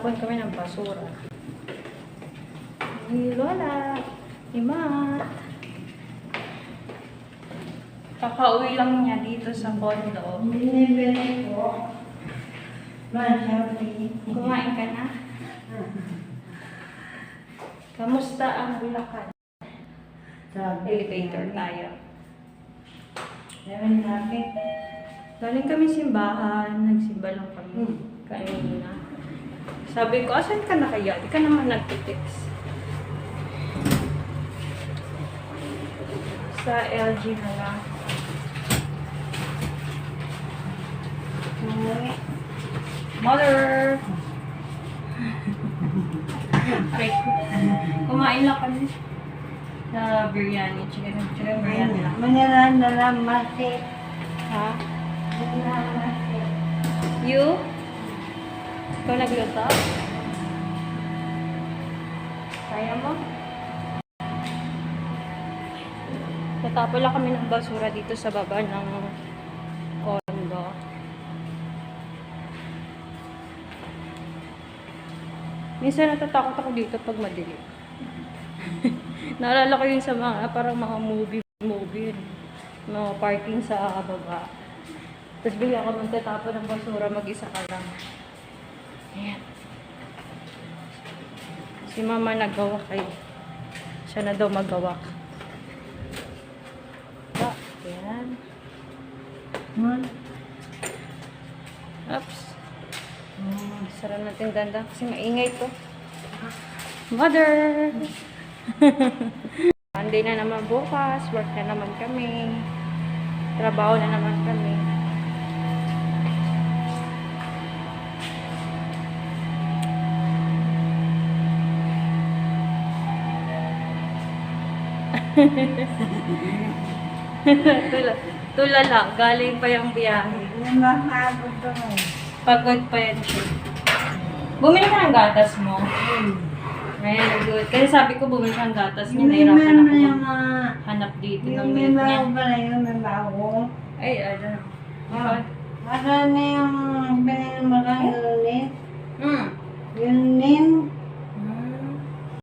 Nagtatapon kami ng basura. Ni Lola, ni Matt. Kakauwi lang niya dito sa condo. Binibili ko. Kumain ka na? Kamusta ang Bulacan? Elevator tayo. Sabi sabi. Galing kami simbahan, nagsimba lang kami Hmm. kanina. Sabi ko, asan ka na kaya? Di ka naman nagtitext. Sa LG na lang. Mother! Ko. Kumain lang kami sa biryani. Chicken, chicken biryani lang. Manilan na lang masi. Ha? Manilan masi. You? Ikaw nagluto? Kaya mo? Natapon lang kami ng basura dito sa baba ng condo. Minsan natatakot ako dito pag madilim. Naalala ko yun sa mga parang mga movie movie. Mga parking sa baba. Tapos bigla ka magtatapon ng basura, mag-isa ka lang. Ayan. Si mama nagawak ay. Siya na daw magawak. Ah, Ayan. Hmm? Oops. Sara natin ganda kasi maingay to. Mother! Monday na naman bukas. Work na naman kami. Trabaho na naman kami. Tula, tulala. Galing pa yung biyahe. Namahagod. Pagod pa yan siya. Bumili ka ng gatas mo. Very good. Kasi sabi ko bumili ka ng gatas. Yung Nahirapan ano ako yung hanap dito ng Yung milk niya. bago pala yung may bago. Ay, ano. Ah. Para na yung pinag-maganda